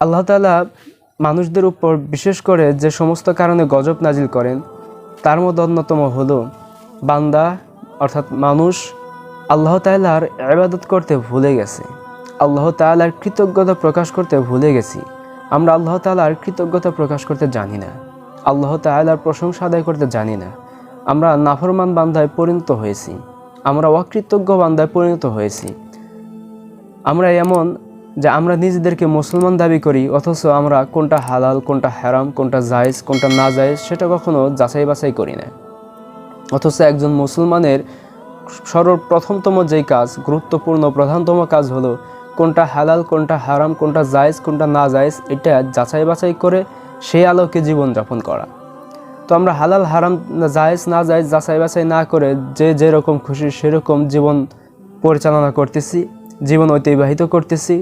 আল্লাহ তালা মানুষদের উপর বিশেষ করে যে সমস্ত কারণে গজব নাজিল করেন, তার মধ্যে অন্যতম হলো বান্দা, অর্থাৎ মানুষ আল্লাহ তাআলার আবাদত করতে ভুলে গেছে। আল্লাহ তাআলার কৃতজ্ঞতা প্রকাশ করতে ভুলে গেছি। আমরা আল্লাহ তাআলার কৃতজ্ঞতা প্রকাশ করতে জানি না। আল্লাহ তাআলার প্রশংসা আদায় করতে জানি না। আমরা নাফরমান বান্দায় পরিণত হয়েছি। আমরা অকৃতজ্ঞ বান্দায় পরিণত হয়েছি। আমরা এমন যে আমরা নিজেদেরকে মুসলমান দাবি করি, অথচ আমরা কোনটা হালাল, কোনটা হারাম, কোনটা জায়েজ, কোনটা না জায়েজ, সেটা কখনো যাচাই বাছাই করি না। অথচ একজন মুসলমানের সর্বপ্রথমতম যেই কাজ, গুরুত্বপূর্ণ প্রধানতম কাজ হলো কোনটা হালাল, কোনটা হারাম, কোনটা জায়েজ, কোনটা না জায়েজ, এটা যাচাই বাছাই করে সেই আলোকে জীবনযাপন করা। তো আমরা হালাল, হারাম, জায়েজ, না জায়েজ যাচাই বাছাই না করে যে যেরকম খুশি সেরকম জীবন পরিচালনা করতেছি, জীবন অতিবাহিত করতেছি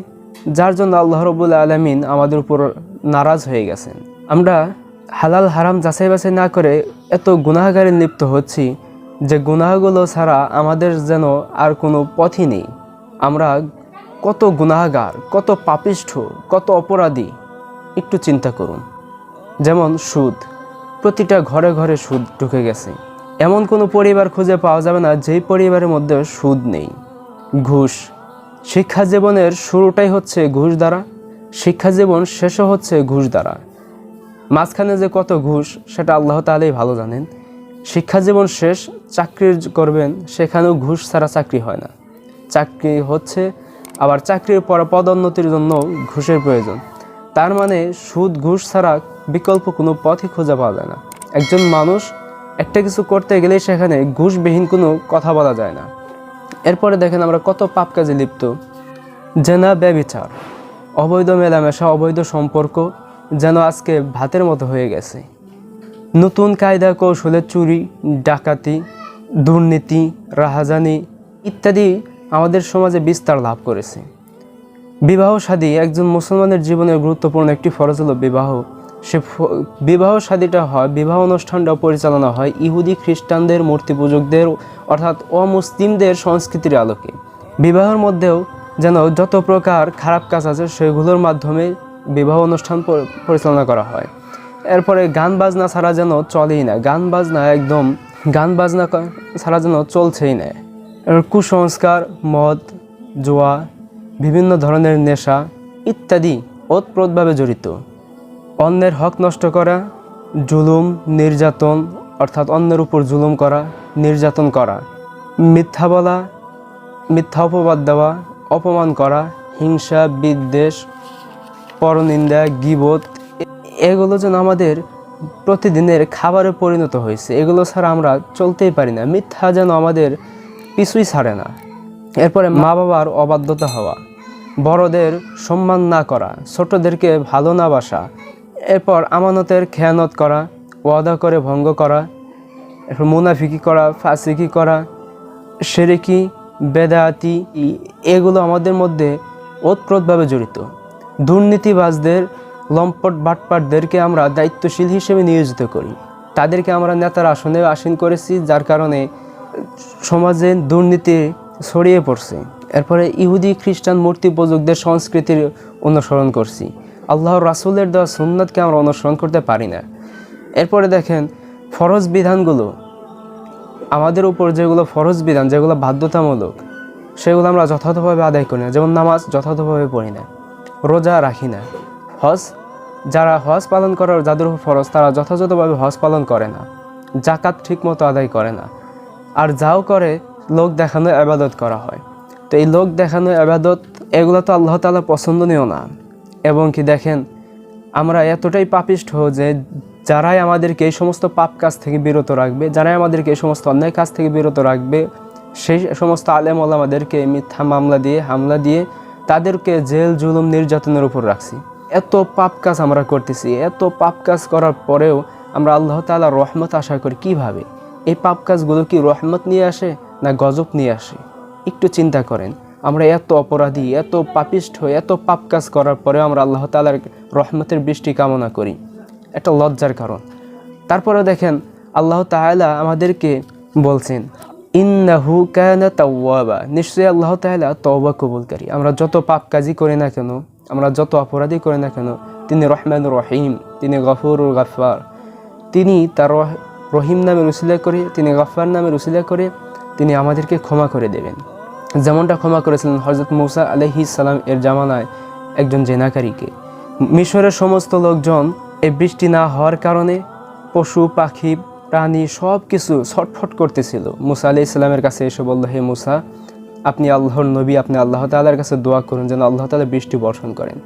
যার জন্য আল্লাহ রবুল আলমিন আমাদের উপর নারাজ হয়ে গেছেন। আমরা হালাল হারাম যাচাই বাছাই না করে এত গুনাহগারে লিপ্ত হচ্ছি যে গুনাহগুলো ছাড়া আমাদের যেন আর কোনো পথই নেই। আমরা কত গুনাহগার, কত পাপিষ্ঠ, কত অপরাধী, একটু চিন্তা করুন। যেমন সুদ, প্রতিটা ঘরে ঘরে সুদ ঢুকে গেছে। এমন কোনো পরিবার খুঁজে পাওয়া যাবে না যেই পরিবারের মধ্যে সুদ নেই। ঘুষ শিক্ষা জীবনের শুরুটাই হচ্ছে ঘুষ দ্বারা, শিক্ষা জীবন শেষও হচ্ছে ঘুষ দ্বারা। মাঝখানে যে কত ঘুষ, সেটা আল্লাহ তালেই ভালো জানেন। শিক্ষা জীবন শেষ, চাকরি করবেন, সেখানেও ঘুষ ছাড়া চাকরি হয় না। চাকরি হচ্ছে, আবার চাকরির পর পদোন্নতির জন্য ঘুষের প্রয়োজন। তার মানে সুদ, ঘুষ ছাড়া বিকল্প কোনো পথই খুঁজে পাওয়া যায় না। একজন মানুষ একটা কিছু করতে গেলেই সেখানে ঘুষবিহীন কোনো কথা বলা যায় না। এরপরে দেখেন আমরা কত পাপ কাজে লিপ্ত। জেনা ব্যবিচার অবৈধ মেলামেশা, অবৈধ সম্পর্ক যেন আজকে ভাতের মতো হয়ে গেছে। নতুন কায়দা কৌশলে চুরি, ডাকাতি, দুর্নীতি, রাহাজানি ইত্যাদি আমাদের সমাজে বিস্তার লাভ করেছে। বিবাহ শাদী একজন মুসলমানের জীবনের গুরুত্বপূর্ণ একটি ফরজ হলো বিবাহ। সে বিবাহ শাদীটা হয়, বিবাহ অনুষ্ঠানটা পরিচালনা হয় ইহুদি খ্রিস্টানদের মূর্তি পূজকদের, অর্থাৎ অমুসলিমদের সংস্কৃতির আলোকে। বিবাহের মধ্যেও যেন যত প্রকার খারাপ কাজ আছে, সেগুলোর মাধ্যমে বিবাহ অনুষ্ঠান পরিচালনা করা হয়। এরপরে গান বাজনা ছাড়া যেন চলেই না, গান বাজনা একদম, গান বাজনা ছাড়া যেন চলছেই না। কুসংস্কার, মদ, জোয়া, বিভিন্ন ধরনের নেশা ইত্যাদি ওতপ্রোতভাবে জড়িত। অন্যের হক নষ্ট করা, জুলুম, নির্যাতন, অর্থাৎ অন্যের উপর জুলুম করা, নির্যাতন করা, মিথ্যা বলা, মিথ্যা অপবাদ দেওয়া, অপমান করা, হিংসা, বিদ্বেষ, পরনিন্দা, গিবত, এগুলো যেন আমাদের প্রতিদিনের খাবারে পরিণত হয়েছে। এগুলো ছাড়া আমরা চলতেই পারি না। মিথ্যা যেন আমাদের পিছুই ছাড়ে না। এরপরে মা বাবার অবাধ্যতা হওয়া, বড়দের সম্মান না করা, ছোটদেরকে ভালো না বাসা এরপর আমানতের খেয়ানত করা, ওয়াদা করে ভঙ্গ করা, এরপর মুনাফিকি করা, ফাসিকি করা, সেরেকি, বেদায়াতি, এগুলো আমাদের মধ্যে ওতপ্রোতভাবে জড়িত। দুর্নীতিবাজদের, লম্পট বাটপাটদেরকে আমরা দায়িত্বশীল হিসেবে নিয়োজিত করি। তাদেরকে আমরা নেতার আসনে আসীন করেছি, যার কারণে সমাজে দুর্নীতি ছড়িয়ে পড়ছে। এরপরে ইহুদি খ্রিস্টান মূর্তি পূজকদের সংস্কৃতির অনুসরণ করছি। আল্লাহর রাসুলের দেওয়া সুন্নাতকে আমরা অনুসরণ করতে পারি না। এরপরে দেখেন, ফরজ বিধানগুলো, আমাদের উপর যেগুলো ফরজ বিধান, যেগুলো বাধ্যতামূলক, সেগুলো আমরা যথাযথভাবে আদায় করি না। যেমন নামাজ যথাযথভাবে পড়ি না, রোজা রাখি না। হজ, যারা হজ পালন করার যাদের উপর ফরজ, তারা যথাযথভাবে হজ পালন করে না। জাকাত ঠিকমতো আদায় করে না। আর যাও করে, লোক দেখানো আবাদত করা হয়। তো এই লোক দেখানো আবাদত, এগুলো তো আল্লাহ তাআলা পছন্দনীয় না। এবং কি দেখেন, আমরা এতটাই পাপিষ্ঠ যে যারাই আমাদেরকে এই সমস্ত পাপ কাজ থেকে বিরত রাখবে, যারাই আমাদেরকে এই সমস্ত অন্যায় কাজ থেকে বিরত রাখবে, সেই সমস্ত আলেম আমাদেরকে মিথ্যা মামলা দিয়ে, হামলা দিয়ে তাদেরকে জেল, জুলুম, নির্যাতনের উপর রাখছি। এত পাপ কাজ আমরা করতেছি, এত পাপ কাজ করার পরেও আমরা আল্লাহ তাআলা রহমত আশা করি, কীভাবে? এই পাপ কাজগুলো কি রহমত নিয়ে আসে না গজব নিয়ে আসে? একটু চিন্তা করেন। আমরা এত অপরাধী, এত পাপিষ্ঠ এত পাপ কাজ করার পরেও আমরা আল্লাহ তাআলার রহমতের বৃষ্টি কামনা করি। একটা লজ্জার কারণ। তারপরে দেখেন, আল্লাহ তাআলা আমাদেরকে বলছেন, ইন্নাহু কানা তাওয়াবা। নিশ্চয়ই আল্লাহ তাআলা তওবা কবুলকারী। আমরা যত পাপ কাজই করি না কেন, আমরা যত অপরাধী করি না কেন, তিনি রহমান রহিম, তিনি গফুর গাফার তিনি তার রহিম নামের উসিলা করে, তিনি গাফার নামের উসিলা করে, তিনি আমাদেরকে ক্ষমা করে দেবেন। যেমনটা ক্ষমা করেছিলেন হজরত মৌসা আলহি সালাম এর জামানায় একজন জেনাকারীকে। মিশরের সমস্ত লোকজন এই বৃষ্টি না হওয়ার কারণে পশু, পাখি, প্রাণী সব কিছু ছটফট করতেছিল। মুসা আলি ইসলামের কাছে এসে বলল, হে মুসা, আপনি আল্লাহর নবী, আপনি আল্লাহ তালার কাছে দোয়া করুন যেন আল্লাহ তালা বৃষ্টি বর্ষণ করেন।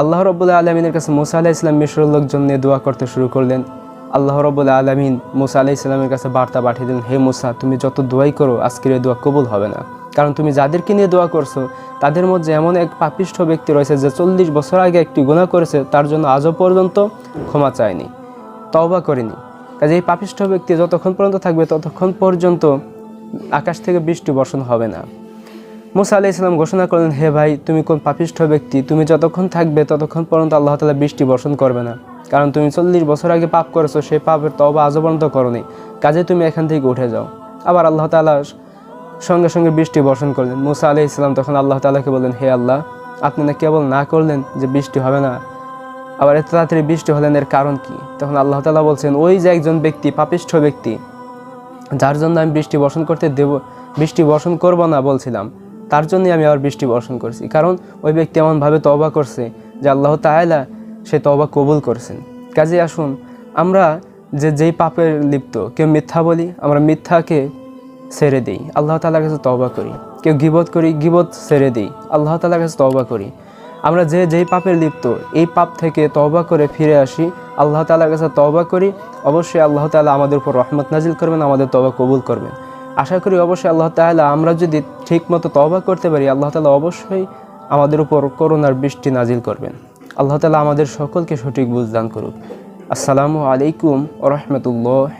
আল্লাহ রব্বুল্লাহ আলমিনের কাছে মুসা আলাহ ইসলাম মিশরের লোকজন নিয়ে দোয়া করতে শুরু করলেন। আল্লাহ রব্বুল্লাহ আলমিন মুসা আলাহ ইসলামের কাছে বার্তা পাঠিয়ে দিলেন, হে মুসা, তুমি যত দোয়াই করো, আজকের এই দোয়া কবুল হবে না। কারণ তুমি যাদেরকে নিয়ে দোয়া করছ, তাদের মধ্যে এমন এক পাপিষ্ঠ ব্যক্তি রয়েছে যে চল্লিশ বছর আগে একটি গুণা করেছে, তার জন্য আজও পর্যন্ত ক্ষমা চায়নি, তওবা করেনি। কাজে এই পাপিষ্ঠ ব্যক্তি যতক্ষণ পর্যন্ত থাকবে, ততক্ষণ পর্যন্ত আকাশ থেকে বৃষ্টি বর্ষণ হবে না। মুসা আলাহ ইসলাম ঘোষণা করলেন, হে ভাই, তুমি কোন পাপিষ্ঠ ব্যক্তি? তুমি যতক্ষণ থাকবে, ততক্ষণ পর্যন্ত আল্লাহ তালা বৃষ্টি বর্ষণ করবে না। কারণ তুমি চল্লিশ বছর আগে পাপ করেছ সেই পাপের তবা আজও পর্যন্ত করনি। কাজে তুমি এখান থেকে উঠে যাও। আবার আল্লাহ তালা সঙ্গে সঙ্গে বৃষ্টি বর্ষণ করলেন। মুসা আলাহ ইসলাম তখন আল্লাহ তালাকে বললেন, হে আল্লাহ, আপনি না কেবল না করলেন যে বৃষ্টি হবে না, আবার এত তাড়াতাড়ি বৃষ্টি হলেন এর কারণ কি? তখন আল্লাহ তালা বলছেন, ওই যে একজন ব্যক্তি, পাপিষ্ঠ ব্যক্তি, যার জন্য আমি বৃষ্টি বর্ষণ করতে দেব, বৃষ্টি বর্ষণ করব না বলছিলাম, তার জন্যই আমি আবার বৃষ্টি বর্ষণ করছি। কারণ ওই ব্যক্তি এমনভাবে তওবা করছে যে আল্লাহ তাআলা সে তওবা কবুল করছেন। কাজে আসুন, আমরা যে যেই পাপের লিপ্ত, কেউ মিথ্যা বলি, আমরা মিথ্যাকে ছেড়ে দিই। আল্লাহ তালার কাছে তওবা করি। কেউ গিবত করি, গিবত ছেড়ে দিই। আল্লাহ তালার কাছে তওবা করি। আমরা যে, যেই পাপের লিপ্ত, এই পাপ থেকে তওবা করে ফিরে আসি। আল্লাহ তালার কাছে তওবা করি। অবশ্যই আল্লাহ তাআলা আমাদের উপর রহমত নাজিল করবেন, আমাদের তওবা কবুল করবেন। আশা করি অবশ্যই আল্লাহ তাআলা আমরা যদি ঠিকমতো তওবা করতে পারি, আল্লাহ তাআলা অবশ্যই আমাদের উপর করোনার বৃষ্টি নাজিল করবেন। আল্লাহ তালা আমাদের সকলকে সঠিক বুঝদান করুক। আসসালামু আলাইকুম রহমতুল্লাহ।